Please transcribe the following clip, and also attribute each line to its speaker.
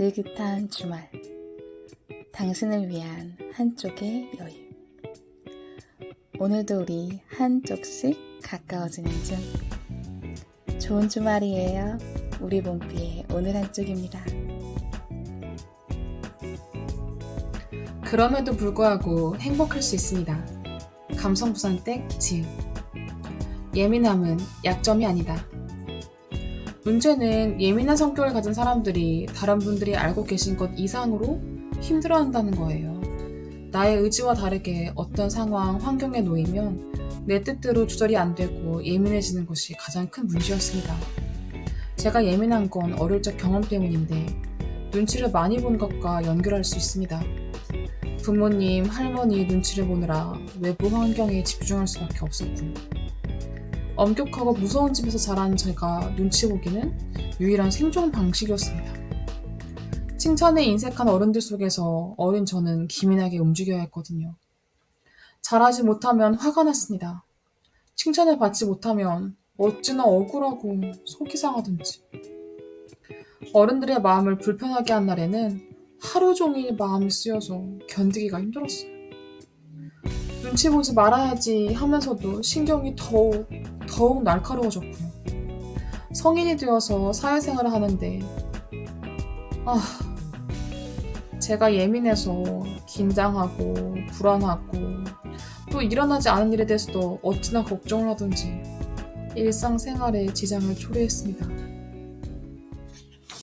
Speaker 1: 느긋한 주말. 당신을 위한 한쪽의 여유. 오늘도 우리 한쪽씩 가까워지는 중. 좋은 주말이에요. 우리 봄비의 오늘 한쪽입니다.
Speaker 2: 그럼에도 불구하고 행복할 수 있습니다. 감성부산댁 지음. 예민함은 약점이 아니다. 문제는 예민한 성격을 가진 사람들이 다른 분들이 알고 계신 것 이상으로 힘들어한다는 거예요. 나의 의지와 다르게 어떤 상황, 환경에 놓이면 내 뜻대로 조절이 안 되고 예민해지는 것이 가장 큰 문제였습니다. 제가 예민한 건 어릴 적 경험 때문인데 눈치를 많이 본 것과 연결할 수 있습니다. 부모님, 할머니 눈치를 보느라 외부 환경에 집중할 수밖에 없었고 엄격하고 무서운 집에서 자란 제가 눈치 보기는 유일한 생존 방식이었습니다. 칭찬에 인색한 어른들 속에서 어린 저는 기민하게 움직여야 했거든요. 잘하지 못하면 화가 났습니다. 칭찬을 받지 못하면 어찌나 억울하고 속이 상하든지. 어른들의 마음을 불편하게 한 날에는 하루 종일 마음이 쓰여서 견디기가 힘들었어요. 눈치 보지 말아야지 하면서도 신경이 더욱, 더욱 날카로워졌고요. 성인이 되어서 사회생활을 하는데, 아, 제가 예민해서 긴장하고, 불안하고, 또 일어나지 않은 일에 대해서도 어찌나 걱정을 하든지, 일상생활에 지장을 초래했습니다.